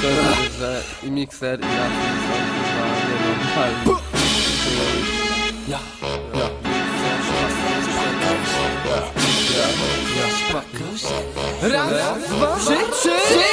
Tylko, że i mikser i napis są chyba nienormalni. Ja, ja. Raz, dwa, trzy, trzy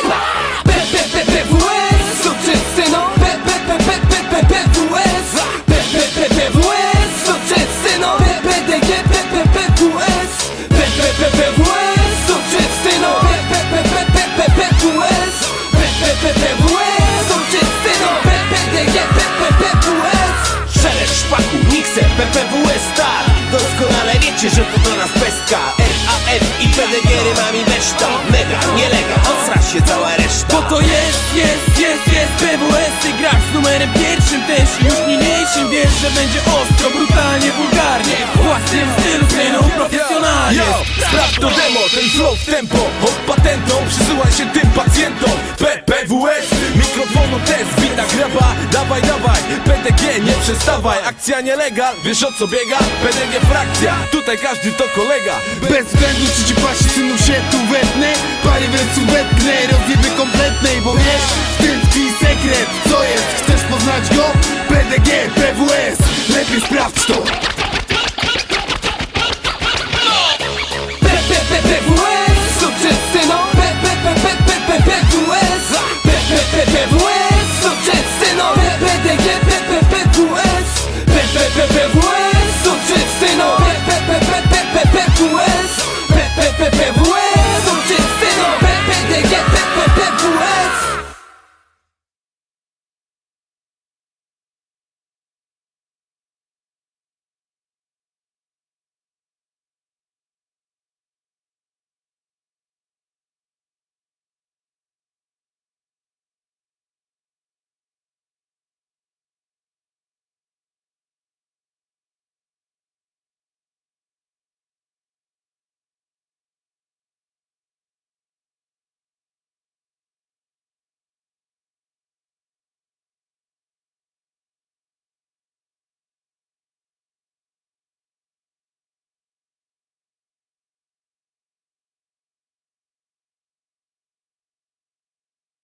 Star Doskonale wiecie, że to do nas pestka. RAF i PDG rymami reszta Mega, nielega, osra się cała reszta. Bo to jest, jest, jest, jest PWS Ty grach z numerem pierwszym też. I już niniejszym Wiesz, że będzie ostro, brutalnie, wulgarnie. W własnym stylu, treną profesjonalnie. Yo, sprawdź to demo, ten flow w tempo. Od patentom przysyłaj się tym pacjentom. PPWS, mikrofonu test, przestawaj, akcja nielegal Wiesz o co biega? PDG frakcja, tutaj każdy to kolega Bez względu czy ci pasi synu się tu wetnę Pary wersu wetnę, rozjeby kompletnej Bo wiesz, w tym tkwi sekret Co jest? Chcesz poznać go? PDG, PWS, lepiej sprawdź to